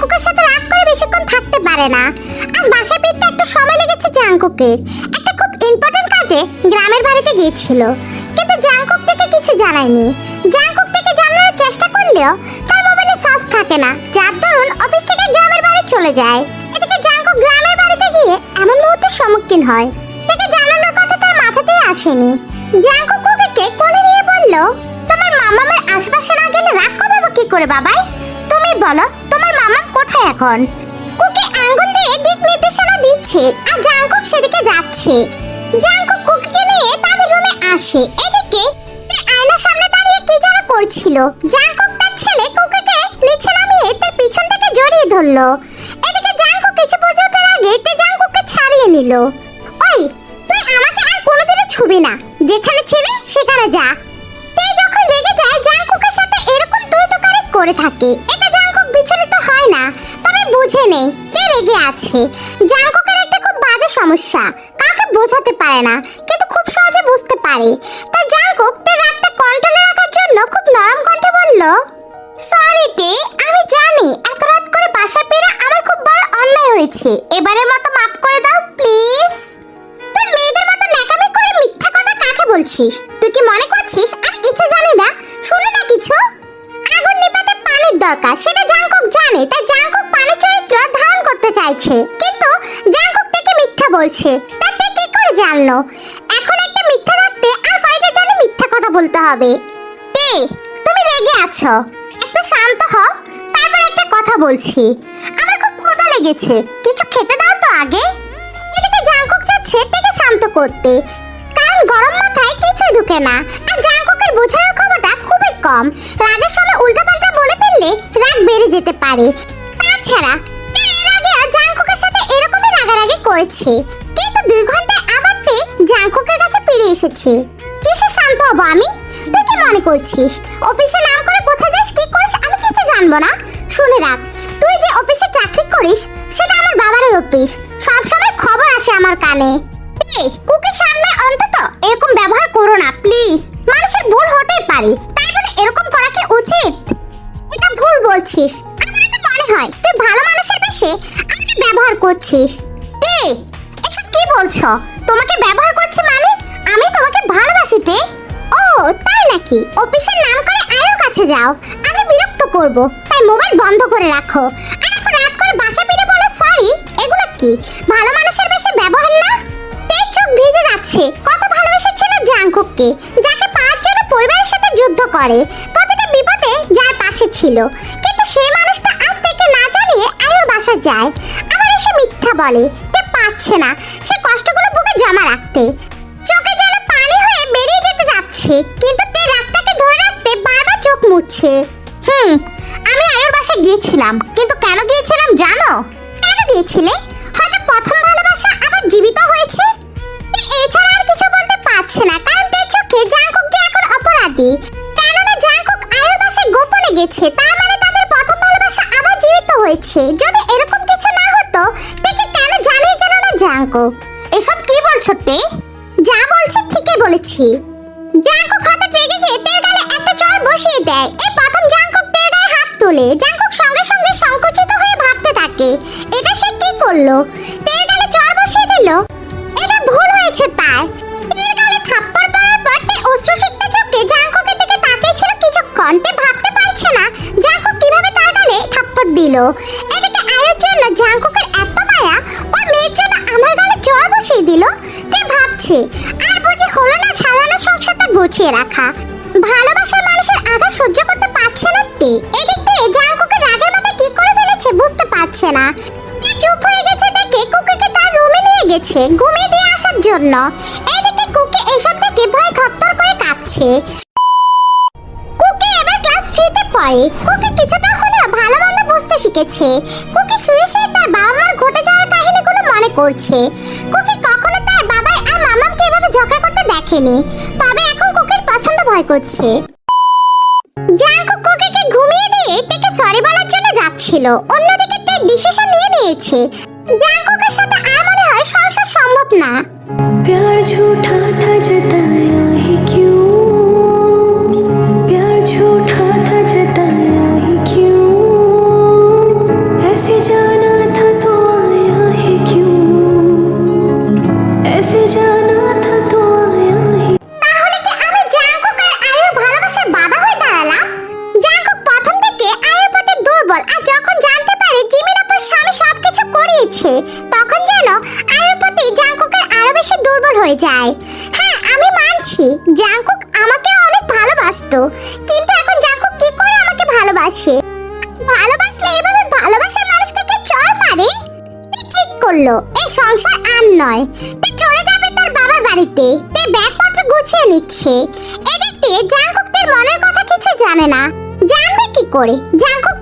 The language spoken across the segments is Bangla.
জাঙ্কুকের সাথে রাগ করে বেশিক্ষণ থাকতে পারে না। আজ বাসায় ফিরতে একটা সময় লেগেছে জাঙ্কুকের একটা খুব ইম্পর্টেন্ট কাজে গ্রামের বাড়িতে গিয়েছিল। কিন্তু জাঙ্কুক থেকে কিছু জানায়নি। জাঙ্কুক থেকে জানানোর চেষ্টা করলেও তার মোবাইলে চার্জ থাকে না। যার দরুন অফিস থেকে গ্রামের বাড়ি চলে যায়। এদিকে জাঙ্কুক গ্রামের বাড়িতে গিয়ে এমন মুহূর্তের সম্মুখীন হয়। তাকে জানানোর কথা তার মাথাতেই আসেনি। জাঙ্কুক কুকিকে কোলে নিয়ে বলল, তোমার মামামের আশেপাশে না গেলে রাগ কমাবো কি করে বাবাই? তুমি বলো এখন? কুকি আঙ্গুল দিয়ে দিক নির্দেশনা দিচ্ছে, আর জাঙ্কুক সেদিকে যাচ্ছে। জাঙ্কুক কুকিকে নিয়ে তাদের রুমে আসে। এদিকে তে আয়নার সামনে দাঁড়িয়ে কি যেন করছিল। জাঙ্কুক তার ছেলে কুকিকে নিচে নামিয়ে তার পিছন থেকে জড়িয়ে ধরলো। এদিকে জাঙ্কুক কিছু বুঝে ওঠার আগে তে জাঙ্কুককে ছাড়িয়ে নিল। ওই, তুই আমাকে আর কোনোদিনও ছুবি না। যেখানে ছেলে, সেখানে যা। তে যখন রেগে যায় জাঙ্কুকের সাথে এরকম দ্বৈতকারী করে থাকে। এটা জাঙ্কুক বিচলিত হয় না। বুঝে নেই তে রেগে আছে। জাঙ্কুকের একটা খুব বাজে সমস্যা, কাউকে বোঝাতে পারে না, কিন্তু খুব সহজে বুঝতে পারে। তাই জাঙ্কুক তে রাগটা কন্ট্রোলে রাখার জন্য খুব নরম কণ্ঠে বলল সরি তে, আমি জানি, এত রাত করে বাসা ফেরা আমার খুব বড় অন্যায় হয়েছে। এবারের মতো মাফ করে দাও প্লিজ তুই মেয়েদের মতো ন্যাকামি করে মিথ্যা কথা কাকে বলছিস? তুই কি মনে করছিস? আমি কিছু জানি না, শুনে না কিছু। আগুন নিপাতে পানির দরকার, সেটা জাংকুক জানে, তাই চাইছে কিন্তু জাংকুক থেকে মিথ্যা বলছে। তাতে কি করে জানলো? এখন একটা মিথ্যা থাকতে আর কয়টা জানে মিথ্যা কথা বলতে হবে। তে তুমি রেগে আছো। একটু শান্ত হও। তারপর একটা কথা বলছি। আমার খুব ক্ষুধা লেগেছে। কিছু খেতে দাও তো আগে। এদিকে জাংকুক যাচ্ছে তাকে শান্ত করতে। কারণ গরম মাথায় কিছুই ঢুকে না। আর জাংকুকের বোঝানোর ক্ষমতা খুবই কম। রাগের সময় উল্টাপাল্টা বলে ফেললে রাগ বেড়ে যেতে পারে। তাছাড়া করেছে। কিন্তু দুই ঘন্টায় আবার তে জাংকুকের কাছে ফিরে এসেছে। কিসে শান্ত হব আমি? তুই কি মনে করছিস? অফিসে নাম করে কোথায় যাস, কি করিস, আমি কিছু জানব না। শুনে রাখ, তুই যে অফিসে চাকরি করিস, সেটা আমার বাবারই অফিস। সবসময় খবর আসে আমার কানে। এই, কুকির সামনে অন্তত এরকম ব্যবহার করো না, প্লিজ। মানুষের ভুল হতেই পারে, তাই বলে এরকম করা কি উচিত? এটা ভুল বলছিস। আমার তো মনে হয়, তুই ভালো মানুষের বেশে আমাকে ব্যবহার করছিস। বলছো? তোমাকে ব্যবহার করছি মানে আমি তোমাকে ভালোবাসি তে। ও, তাই নাকি? অফিসের নাম করে আয়ের কাছে যাও। আমি বিরক্ত করব। তাই মোবাইল বন্ধ করে রাখো। আর এখন রাত করে বাসা ফিরে বলো সরি এগুলো কি? ভালো মানুষের বেশি ব্যবহার না? তের চোখ ভিজে যাচ্ছে। কত ভালোবেসেছিল জাংকুককে, যাকে পাওয়ার জন্য পরিবারের সাথে যুদ্ধ করে। প্রতিটা বিপদে যার পাশে ছিল। কিন্তু সেই মানুষটা আজ থেকে না জানিয়ে আয়ুর বাসা যায়। আবার এসে মিথ্যা বলে। পাচ্ছে না। সে বুকে জমা রাখতে। চোখে যেন পানি হয়ে বেরিয়ে যেতে যাচ্ছে, কিন্তু তে রাগটাকে ধরে রাখতে বারবার চোখ মুছছে। হুম, আমি আয়ুর বাসায় গিয়েছিলাম, কিন্তু কেন গিয়েছিলাম জানো? কেন গিয়েছিলে? হয়তো প্রথম ভালোবাসা আবার জীবিত হয়েছে? এছাড়া আর কিছু বলতে পারছে না, কারণ তে চোখে জাংকুক যে এখন অপরাধী। কেননা জাংকুক আয়ুর বাসায় গোপনে গেছে, তার মানে তাদের প্রথম ভালোবাসা আবার জীবিত হয়েছে। যদি এরকম কিছু না হতো, তেকে কেন জানিয়ে গেল না জাংকুক? এসব তে যা বলছি ঠিকই বলেছি। জাংকুক হঠাৎ রেগে গিয়ে তের গালে একটা চড় বসিয়ে দেয়। এই প্রথম জাংকুক তের গায়ে হাত তোলে। জাংকুক সঙ্গে সঙ্গে সংকুচিত হয়ে ভাবতে থাকে, এটা সে কি করল? তের গালে চড় বসিয়ে দিল, এটা ভুল হয়েছে তার। তের গালে থাপ্পড় পড়ার পর তে অশ্রুসিক্ত চোখে জাংকুকের দিকে তাকিয়েছিল কিছুক্ষণ। তে ভাবতে পারছে না জাংকুক কীভাবে তার গালে থাপ্পড় দিল। এদিকে আয়ের জন্য জাংকুকের এত মায়া ওর মেয়ের জন্য আমার গালে চড় বসিয়ে দিল। ভাবছে আর বুঝি হলো না সাজানো সংসারটা গুছিয়ে রাখা, ভালোবাসার মানুষের আঘাত সহ্য করতে পারছে না তে। এদিক দিয়ে জাংকুকের রাগের মাথা কি করে ফেলেছে বুঝতে পারছে না। চুপ হয়ে গেছে দেখে কুকিকে তার রুমে নিয়ে গেছে, ঘুমিয়ে দিয়ে আসার জন্য। এদিকে কুকি এসব দেখে ভয় থরথর করে কাঁপছে। কুকি এবার ক্লাস থ্রিতে পড়ে। কুকি কিছুটা হলেও ভালো মন্দ বুঝতে শিখেছে। কুকি শুয়ে শুয়ে তার বাবা মার ঘটে যাওয়ার কাহিনীগুলো মনে করছে। কুকি করতে দেখেনি তবে এখন কুকির পছন্দ ভয় করছে জাঙ্কুক কুকিকে ঘুমিয়ে দিয়ে তেকে সরি বলার জন্য যাচ্ছিল অন্যদিকে তে ডিসিশন নিয়ে নিয়েছে জাঙ্কুকের সাথে আর মনে হয় সংসার সম্ভব না प्यार झूठा था जताया ही क्यों করিয়েছে তখন যেন আয়ুর প্রতি জাঙ্কুকের আরও বেশি দুর্বল হয়ে যায়। হ্যাঁ আমি মানছি জাঙ্কুক আমাকে অনেক ভালোবাসতো, কিন্তু এখন জাঙ্কুক কি করে আমাকে ভালোবাসে? ভালোবাসলে এভাবে ভালোবাসার মানুষকে কে চড় মারে? ঠিক করল এই সংসার আর নয়, তে চলে যাবে তার বাবার বাড়িতে, তে ব্যাগপত্র গুছিয়ে নিচ্ছে। এদিকে জাঙ্কুক তার মনের কথা কিছু জানে না, জানবে কি করে? ক্ষমতার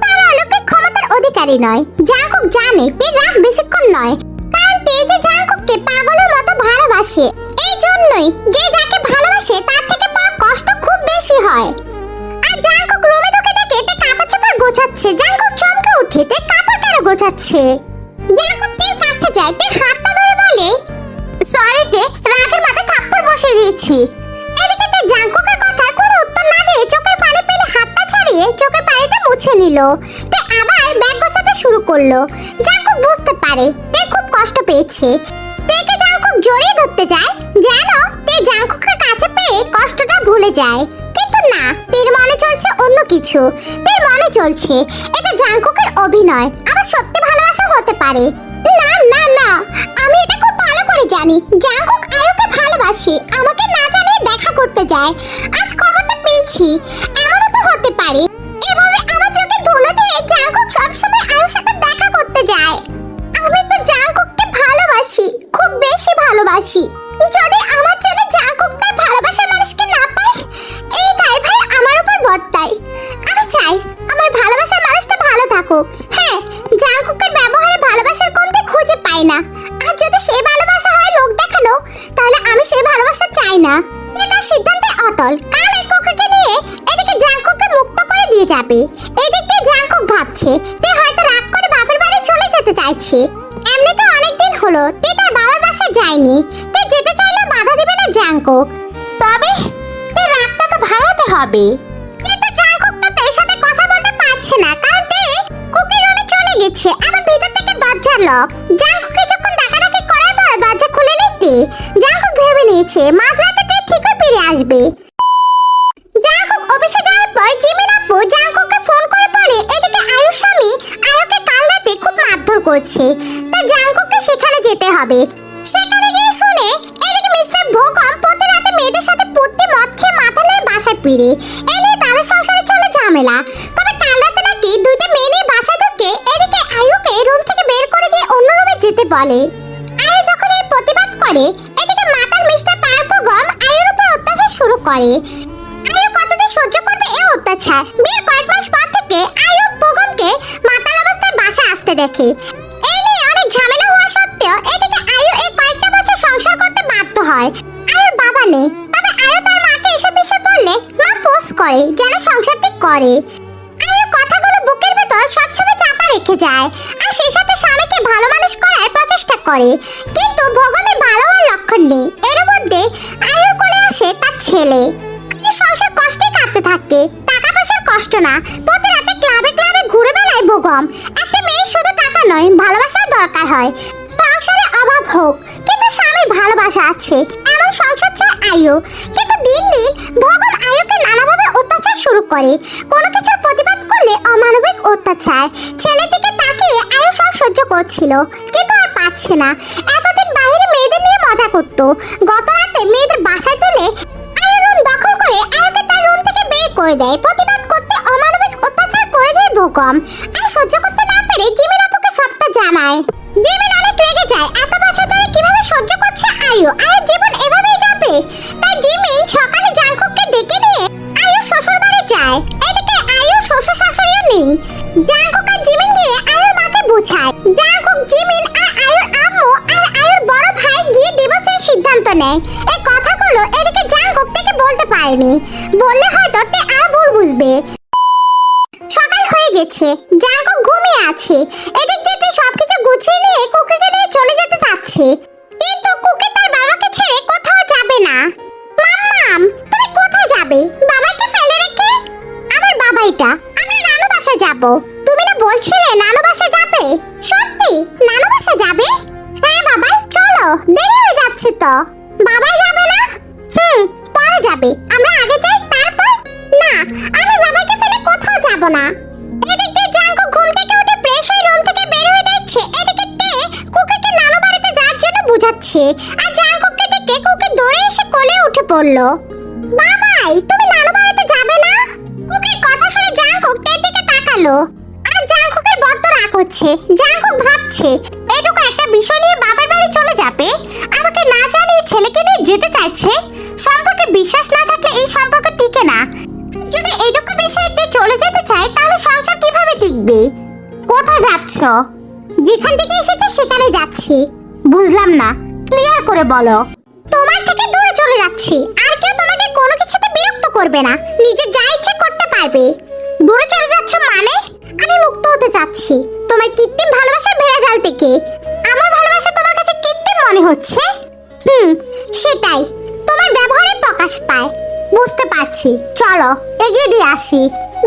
অধিকারী নয়। জাঙ্কুক জানে তে রাগ বেশিক্ষণ নয়। কারণ তে যে জাঙ্কুককে পাগলের মতো ভালোবাসে, এই জন্যই যে যাকে ভালোবাসে, তার থেকে পাওয়া কষ্ট খুব বেশি হয়। আর জাঙ্কুক রুমে ঢুকে দেখে তে কাপড় চোপড় গোছাচ্ছে। জাঙ্কুক চমকে উঠে, তে কাপড় কেন গোছাচ্ছে? জাঙ্কুক তের কাছে যায় তে হাতটা ধরে বলে, সরি তে, রাগের মাথায় থাপ্পড় বসে দিয়েছি। এদিকে তে জাঙ্কুকের কথার কোনো উত্তর না দিয়ে চোখের পানি পেলে হাতটা ছাড়িয়ে চোখের পানিটা মুছে নিল। আবার ব্যাগ গোছাতে শুরু করল। জাঙ্কুক বুঝতে পারে, তে খুব কষ্ট পেয়েছে। তেকে জাঙ্কুক জড়িয়ে ধরতে যায়, যেন তে জাঙ্কুকের কাছে পেয়ে কষ্টটা ভুলে যায়। কিন্তু না, তের মনে চলছে অন্য কিছু। তের মনে চলছে, এটা জাঙ্কুকের অভিনয়। আবার সত্যি ভালোবাসা হতে পারে। না না না, আমি এটা খুব ভালো করে জানি। জাঙ্কুক আয়ুকে ভালোবাসে, আমাকে না জানে দেখা করতে যায়। আজ খবরটা পেয়েছি। যাবে এদিকে জাঙ্কুক ভাবছে। তে হয়তো রাগ করে বাপের বাড়ি চলে যেতে চাইছে। এমনি তো অনেকদিন হলো তে তার বাবার বাসায় যায়নি। তে যেতে চাইলেও বাধা দিবে না জাঙ্কুক তবে তে রাগটা তো ভাঙাতে হবে। কিন্তু জাঙ্কুক তো তের সাথে কথা বলতে পারছে না, কারণ তে কুকির রুমে চলে গেছে। আবার ভিতর থেকে দরজা লক। জাঙ্কুকে যখন ডাকাডাকি করার পর দরজা খুলে নিতে জাঙ্কুক ভেবে নিয়েছে, মাঝরাতে তে ঠিকই ফিরে আসবে। জাঙ্কুক অফিসে যাওয়ার পর জিমিন করছে, তা জাঙ্কুককে সেখানে যেতে হবে। সেখানে গিয়ে শুনে, এদিকে মিস্টার ভোগম প্রতি রাতে মেয়েদের সাথে পড়তে মদ খেয়ে মাথা নিয়ে বাসায় ফিরে। এ নিয়ে তাদের সংসারে চলে ঝামেলা। তবে কাল রাতে নাকি দুইটা মেয়ে নিয়ে বাসায় ঢুকে এদিকে আয়ুকে রুম থেকে বের করে দিয়ে অন্য রুমে যেতে বলে। আয়ু যখন এর প্রতিবাদ করে, এদিকে মাতার মিস্টার পারভোগম আয়ুর উপর অত্যাচার শুরু করে। আয়ু কতদিন সহ্য করবে এই অত্যাচার? বিয়ের কয়েক মাস পর থেকে আয়ু ভোগমকে মাতাল অবস্থায় বাসায় আসতে দেখে। নেই, তবে আয়ু তার মাকে এসব বিষয় বললে মা ফোর্স করে, যেন সংসারটি করে। আয়ু কথাগুলো বুকের ভেতর সবসময় চাপা রেখে যায়, আর সেই সাথে স্বামীকে ভালো মানুষ করার প্রচেষ্টা করে। কিন্তু ভোগমের ভালো হওয়ার লক্ষণ নেই, এর মধ্যে আয়ুর কোলে আসে তার ছেলে। সংসার কষ্টে কাটতে থাকে টাকা পয়সার কষ্ট না, প্রতি রাতে ক্লাবে ক্লাবে ঘুরে বেড়ায় ভোগম। একটা মেয়ে শুধু টাকা নয়, ভালোবাসাও দরকার হয়। সংসারে অভাব হোক, কিন্তু স্বামীর ভালোবাসা আছে এমন সংসার চায় আয়ু কিন্তু দিন দিন ভগবান আয়ুকে নানাভাবে অত্যাচার শুরু করে। কোনো কিছুর প্রতিবাদ করলে অমানবিক অত্যাচার। ছেলেটিকে তাকিয়ে আয়ু সব সহ্য করছিল, কিন্তু আর পাচ্ছে না। এতদিন বাইরে মেয়েদের নিয়ে মজা করতো। গত রাতে মেয়েদের বাসায় তুলে আয়ুর রুম দখল করে আয়ুকে তার রুম থেকে বের করে দেয়। প্রতিবাদ করতে অমানবিক অত্যাচার করে যায় ভোগম আর সহ্য করতে না পেরে জিমিন আপুকে সবটা জানায়। জিমিন অনেক রেগে যায়। এত বছর ধরে সহ্য করছে আয়ু। আর জীবন এভাবেই যাবে। তাই জিমিন সকালে জাংকুককে ডেকে নিয়ে আয়ু শ্বশুর বাড়ি যায়। এদিকে আয়ু শ্বশুর শাশুড়িও নেই। জাংকুক আর জিমিন গিয়ে আয়ুর মাকে বোঝায়। জাংকুক, জিমিন আর আয়ুর আম্মু আর আয়ুর বড় ভাই গিয়ে ডিভোর্সের সিদ্ধান্ত নেয়। এই কথাগুলো এদিকে জাংকুক থেকে বলতে পারেনি। বললে হয়তো তে আর ভুল বুঝবে। সকাল হয়ে গেছে। জাঙ্কুক ঘুমিয়ে আছে। এদিক থেকে সবকিছু গুছিয়ে নিয়ে কুকিকে নিয়ে চলে যেতে চাচ্ছে। যাবে? বাবাকে ফেলে রেখে? আমার বাবাইটা আমরা নানু বাসা যাব। তুমি না বলছিলে নানু বাসা যাবে? সত্যি? নানু বাসা যাবে? হ্যাঁ বাবা, চলো। দেরি হয়ে যাচ্ছে তো। বাবাই যাবে না? হুম, পরে যাবে। আমরা আগে যাই, তারপর? না, আমি বাবাকে ফেলে কোথাও যাব না। বুঝাচ্ছে। আর জাঙ্কুকে দেখে কুকি দৌড়ে এসে কোলে উঠে পড়ল। বাবাই তুমি নানু বাড়িতে যাবে না? কুকির কথা শুনে জাঙ্কুক তের দিকে তাকালো। আর জাঙ্কুকের বড্ড রাগ হচ্ছে। জাঙ্কুক ভাবছে, এটুকু একটা বিষয় নিয়ে বাবার বাড়ি চলে যাবে। আমাকে না জানিয়ে ছেলেকে নিয়ে যেতে চাইছে। সম্পর্কে বিশ্বাস না থাকলে এই সম্পর্ক টিকে না। যদি এটুকু বিষয়তে চলে যেতে চায়, তাহলে সংসার কীভাবে টিকবে? কোথায় যাচ্ছ? যেখান থেকে এসেছে সেখানে যাচ্ছি। বুঝলাম না। ক্লিয়ার করে বলো। তোমার থেকে দূরে চলে যাচ্ছি। করবে না, নিজে যা ইচ্ছে করতে পারবে। দূরে চলে যাচ্ছ মানে? আমি মুক্ত হতে চাচ্ছি। তোমার কৃত্রিম ভালোবাসার ভেড়া জাল থেকে। আমার ভালোবাসা তোমার কাছে কৃত্রিম মনে হচ্ছে? হুম, সেটাই। তোমার ব্যবহারে প্রকাশ পায়। বুঝতে পারছি। চলো, এগিয়ে দিয়ে আসি।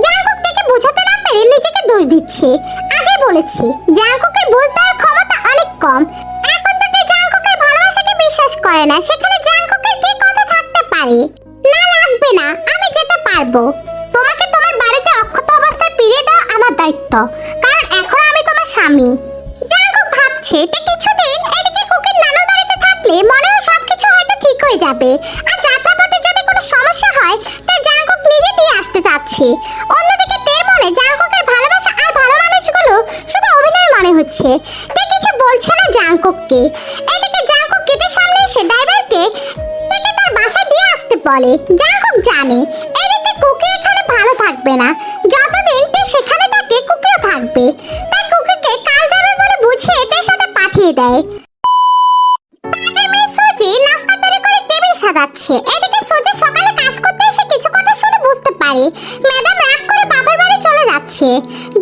জাঙ্কুক থেকে বোঝাতে না পেরে নিজেকে দোষ দিচ্ছে। আগে বলেছি জাঙ্কুকের বুঝতে দেওয়ার ক্ষমতা অনেক কম। এখন তে জাঙ্কুকের ভালোবাসাকে বিশ্বাস করে না। সেখানে জাঙ্কুকের কি কথা থাকতে পারে? পারব তোমাকে তোমার বাড়িতে অক্ষত অবস্থায় ফিরিয়ে দেওয়া আমার দায়িত্ব। কারণ এখন আমি তোমার স্বামী। জাঙ্কুক ভাবছে তে কিছুদিন এদিকে কুকির নানুর বাড়িতে থাকলে মনে হয় সবকিছু হয়তো ঠিক হয়ে যাবে। আর যাত্রাপথে যদি কোনো সমস্যা হয় তা জাঙ্কুক নিজে দিয়ে আসতে চাচ্ছে। অন্যদিকে তের মনে জাঙ্কুকের ভালোবাসা আর ভালো মানুষগুলো শুধু অভিনয় মনে হচ্ছে। তে কিছু বলছে না জাঙ্কুককে এদিকে জাঙ্কুক গেটের সামনে এসে ড্রাইভারকে তার বাসা দিয়ে আসতে বলে। জাঙ্কুক জানে কুকি এখানে ভালো থাকবে না। যতদিন তে সেখানে থাকে, কুকিও থাকবে। তাই কুকিকে কাল যাবে বলে বুঝিয়ে তের সাথে পাঠিয়ে দেয়। কাজের মেয়ে সুজি নাস্তা তৈরি করে টেবিল সাজাচ্ছে। এদিকে সুজি সকালে কাজ করতে এসে কিছু কথা শুনে বুঝতে পারে, ম্যাডাম রাগ করে বাবার বাড়ি চলে যাচ্ছে।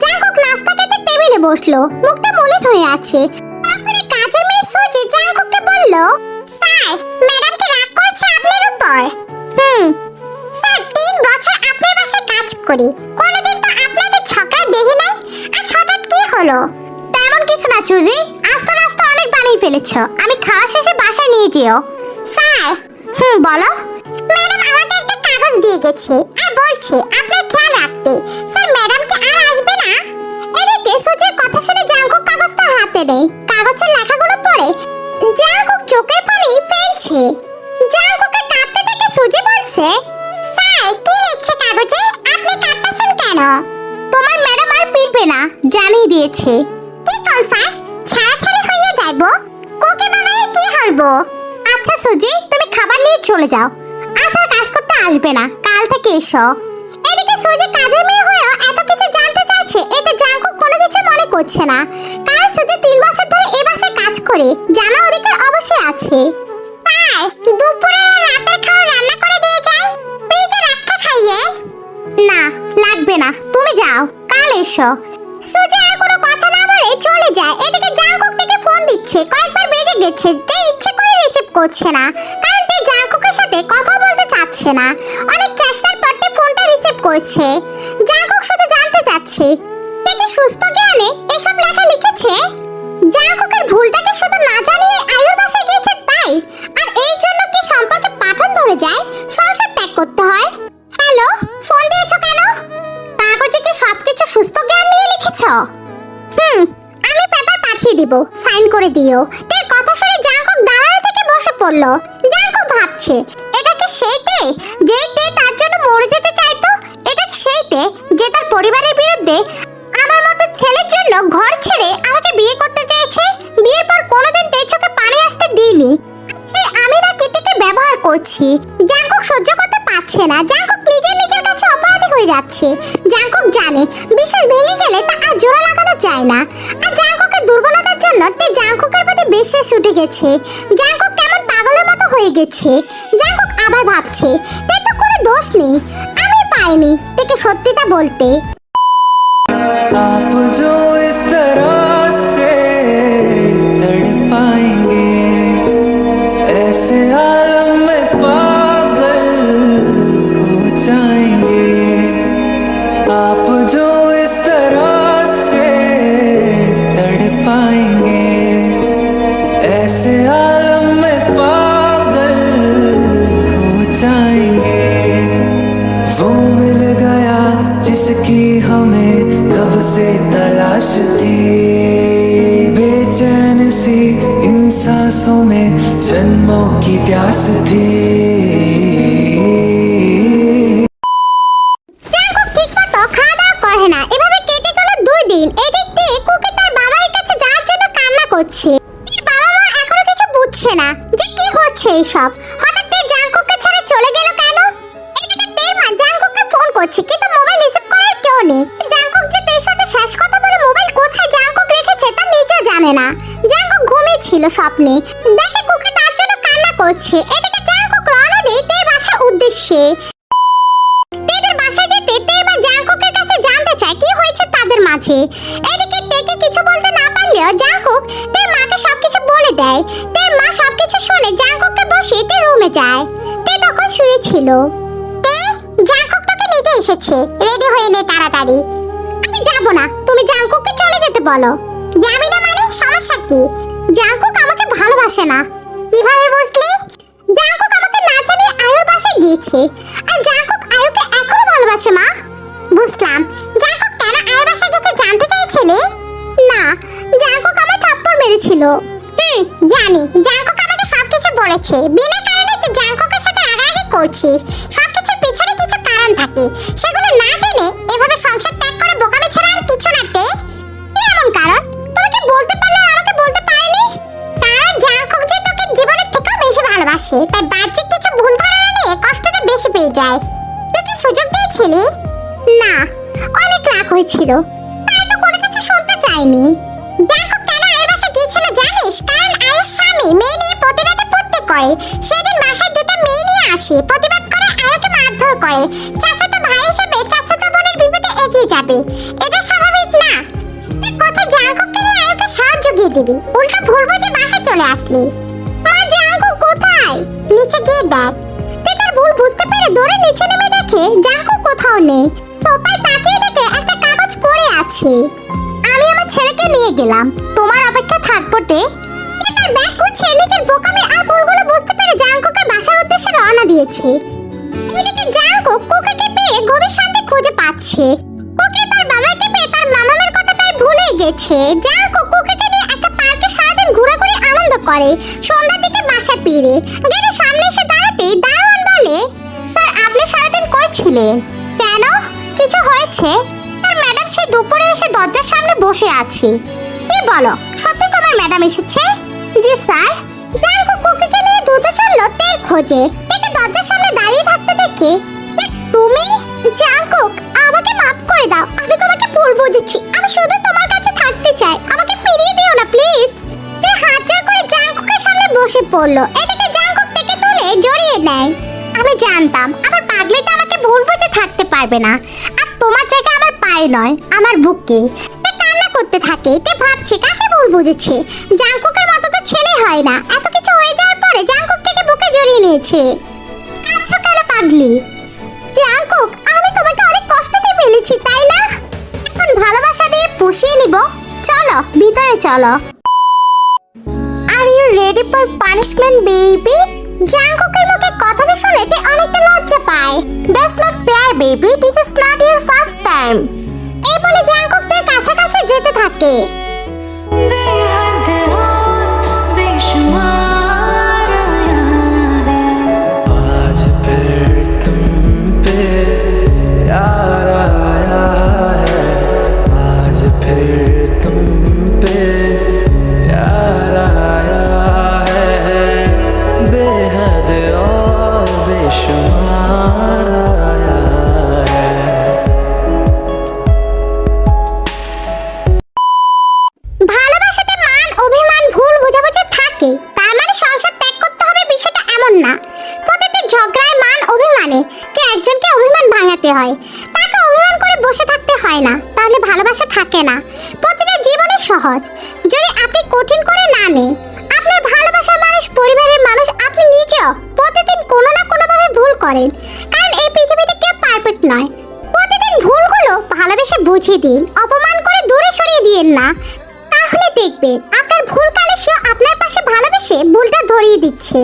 জাঙ্কুক নাস্তা খেতে টেবিলে বসল। মুখটা মলিন হয়ে আছে। তখনই কাজের মেয়ে সুজি জাঙ্কুককে বলল করি। কোনোদিন তো আপনাদের ঝগড়া দেখি নাই? আজ হঠাৎ কি হলো? তেমন কিছু না, চুজি। আস্তে আস্তে অনেক বানিয়ে ফেলেছ। আমি খাওয়া শেষে বাসায় নিয়ে যেও। স্যার, হুম, বলো। ম্যাডাম আমাকে একটা কাগজ দিয়ে গেছে আর বলছে আপনার খেয়াল রাখতে। স্যার ম্যাডাম কি আর আসবে না? এদিকে সুজির কথা শুনে জাঙ্কুক কাগজটা হাতে নেয়। কাগজের লেখাগুলো পড়ে। জাঙ্কুক চোখের পানি ফেলছে। জাঙ্কুকে কাঁদতে দেখে সুজি বলছে, স্যার, কি লিখছে কাগজে? আপনি কাঁদতেছেন কেন? তোমার ম্যাডাম আর ফিরবে না, জানিয়ে দিয়েছে। কি কল, স্যার? ছাড়াছাড়ি হয়ে যাইব? কোকে বানায় কি হইব? আচ্ছা সুজি, তুমি খাবার নিয়ে চলে যাও। আজ আর কাজ করতে আসবে না, কাল থেকে এসো। এদিকে সুজি কাজের মেয়ে হয়েও এত কিছু জানতে চাইছে, এতে জাঙ্কুক কোনো কিছু মনে করছে না। কারণ সুজি তিন বছর ধরে এ কাজ করে, জানার অধিকার অবশ্যই আছে। যাও, কাল এসো। সুজি আর কোনো কথা না বলে চলে যায়। এদিকে জাঙ্কুক থেকে ফোন দিচ্ছে। কয়েকবার বেজে গেছে তে ইচ্ছে করে রিসিভ করছে না। কারণ তে জাঙ্কুকের সাথে কথা বলতে চাচ্ছে না। অনেক চেষ্টার পর তে ফোনটা রিসিভ করছে। জাঙ্কুক শুধু জানতে চাচ্ছে তে কি সুস্থ জ্ঞানে এসব লেখা লিখেছে? জাঙ্কুকের ভুলটাকে শুধু না জানিয়ে আয়ুর বাসায় গিয়েছে তাই? আর এই জন্য কি সম্পর্কে পাঠন ধরে যায়? হুম, আমি পেপার পাঠিয়ে দিব, সাইন করে দিও। এর কথা শুনে জাঙ্কুক দাঁড়ানো থেকে বসে পড়ল। জাঙ্কুক ভাবছে, এটা কি সেইতে যে তে তার জন্য মরে যেতে চাইতো, এটা কি সেইতে যে তার পরিবারের বিরুদ্ধে আমার মতো ছেলের জন্য ঘর ছেড়ে আমাকে বিয়ে করতে চেয়েছে, বিয়ের পর কোনোদিন তে চোখে পানি আসতে দিইনি। সে আমি না কেটেকে ব্যবহার করছি। জাঙ্কুক সহ্য করতে পারছে না। জাঙ্কুক নিজের নিজের কাছে অপরাধী হয়ে যাচ্ছে। জাঙ্কুক জানে বিশাল ভেঙে গেলে তা আর জোড়া লাগানো যায় না। আর জাঙ্কুকের দুর্বলতার জন্য তে জাঙ্কুকের প্রতি বিশ্বাস উঠে গেছে। জাঙ্কুক কেমন পাগলের মতো হয়ে গেছে। জাঙ্কুক আবার ভাবছে, তে তো কোনো দোষ নেই, আমি পাইনি। তেকে সত্যিটা বলতে। वो मिल गया, जिसकी हमें कब से तलाश थी। बेचैन सी इन सांसों में जन्मों की प्यास थी। করছে এদিকে জাঙ্কুক রওনা দেয় তের বাসার উদ্দেশ্যে। তেদের বাসায় যেতে তের মা জাংকুকের কাছে জানতে চায়, কি হয়েছে তাদের মাঝে? এদিকে তেকে কিছু বলতে না পারলেও জাংকুক তের মাকে সবকিছু বলে দেয়। তের মা সবকিছু শুনে জাংকুককে বসিয়ে তে রুমে যায়। তে তখন শুয়েছিল। তে, জাংকুক তোকে নিতে এসেছে। রেডি হয়ে নে তাড়াতাড়ি। আমি যাব না। তুমি জাংকুককে চলে যেতে বলো। যাবি না মানে? সমস্যা কি? জাংকুক আমাকে ভালোবাসে না। কীভাবে বুঝলি জাংকুক আমাকে না জানিয়ে আয়ুর বাসায় গিয়েছে। আর জাংকুক আয়ুকে এখনও ভালোবাসে মা। বুঝলাম। জাংকুক কেন আয়ুর বাসায় গেছে জানতে চাইছিলে না? জাংকুক আমার থাপ্পড় মেরেছিল। হুম, জানি। জাংকুক আমাকে সবকিছু বলেছে। বিনা কারণে তুই জাংকুকের সাথে আগাআগি করছিস। সবকিছুর পিছনে কিছু কারণ থাকে। সেগুলো না জেনে এভাবে সংসার ভালোবাসে তাই বাহ্যিক কিছু ভুল ধারণা নিয়ে কষ্টটা বেশি পেয়ে যায়। তুই কি সুযোগ দিয়েছিলি? না, অনেক রাগ হয়েছিল। তাই তো কোনো কিছু শুনতে চাইনি। জাংকুক কেন আয়ের বাসায় গিয়েছিল জানিস? কারণ আয়ের স্বামী মেয়ে নিয়ে প্রতিবাদে প্রত্যেক করে। সেদিন বাসায় দুটো মেয়ে নিয়ে আসে, প্রতিবাদ করে আয়াকে মারধর করে। চাচাতো ভাই হিসেবে চাচাতো বোনের বিপদে এগিয়ে যাবে। এটা স্বাভাবিক না। তুই কোথায় জাংকুককে নিয়ে আয়াকে সাহায্য গিয়ে দিবি। উল্টা ভুল বুঝে বাসায় চলে আসলি। গিয়ে দেখ তুই ভুল বুঝতে পেরে দৌড়ে নিচে নেমে দেখে জাংকুক কোথাও নেই। সোফায় তাকিয়ে দেখে একটা কাগজ পড়ে আছে। আমি আমার ছেলেকে নিয়ে গেলাম। তোমার অপেক্ষা থাকব টে তুই ব্যাগ গুছিয়ে নিজের বোকামি আর ভুলগুলো বুঝতে পেরে জাংকুকের বাসার উদ্দেশ্যে রওনা দিয়েছে। এদিকে জাংকুক কুকিকে পেয়ে গভীর শান্তি খুঁজে পাচ্ছে। কুকি তার বাবাকে পেয়ে তার মামামের কথা প্রায় ভুলে গেছে। জাংকুক কুকিকে নিয়ে একটা পার্কে সারাদিন ঘোরাঘুরি আনন্দ করে। সন্ধ্যার দিকে বাসা ফিরে। গেটের ছিলেন কেন? কিছু হয়েছে? স্যার ম্যাডাম সেই দুপুরে এসে দরজার সামনে বসে আছে। কি বলো? সত্যি তোমার ম্যাডাম এসেছে? জি স্যার। জাংকুক কুকিকে নিয়ে দ্রুত চলল টের খোঁজে। দেখে দরজার সামনে দাঁড়িয়ে থাকতে দেখে "এ, তুমি? জাংকুক আমাকে মাফ করে দাও। আমি তোমাকে ভুল বুঝেছি। আমি শুধু তোমার কাছে থাকতে চাই। আমাকে ফিরিয়ে দিও না প্লিজ। হাত জোর করে জাংকুকের সামনে বসে পড়ল। এদিকে জাংকুক থেকে তুলে জড়িয়ে নেয়। আমি জানতাম আমার পাগলিতে আমাকে ভুল বুঝে থাকতে পারবে না। আর তোমার জায়গা আমার পায়ে নয়, আমার বুকে কান্না করতে থাকে, তে ভাবছে, কাকে ভুল বুঝেছে? জাংকুকের মতো তো ছেলে হয় না। এত কিছু হয়ে যাওয়ার পরে জাংকুক থেকে বুকে জড়িয়ে নিয়েছে। কাঁদছো কেন পাগলি? জাংকুক, আমি তোমাকে অনেক কষ্ট দিয়ে ফেলেছি, তাই না? এখন ভালোবাসা দিয়ে পুষিয়ে নিব। চলো, ভিতরে চলো। Are you ready for punishment baby জাংকুকের মুখে কথাটা শুনে তে পায়। That's not fair baby this is not your first time এই বলে জাংকুক তার কাছাকাছি যেতে থাকে। কঠিন করে না নিন আপনার ভালোবাসার মানুষ, পরিবারের মানুষ আপনি নিজেও প্রতিদিন কোনো না কোনোভাবে ভুল করেন। কারণ এই পৃথিবীতে কেউ পারফেক্ট নয়। প্রতিদিন ভুলগুলো ভালোবেসে বুঝিয়ে দিন, অপমান করে দূরে সরিয়ে দিন না। তাহলে দেখবেন, আপনার ভুল কালে সে আপনার পাশে ভালোবেসে ভুলটা ধরিয়ে দিচ্ছে।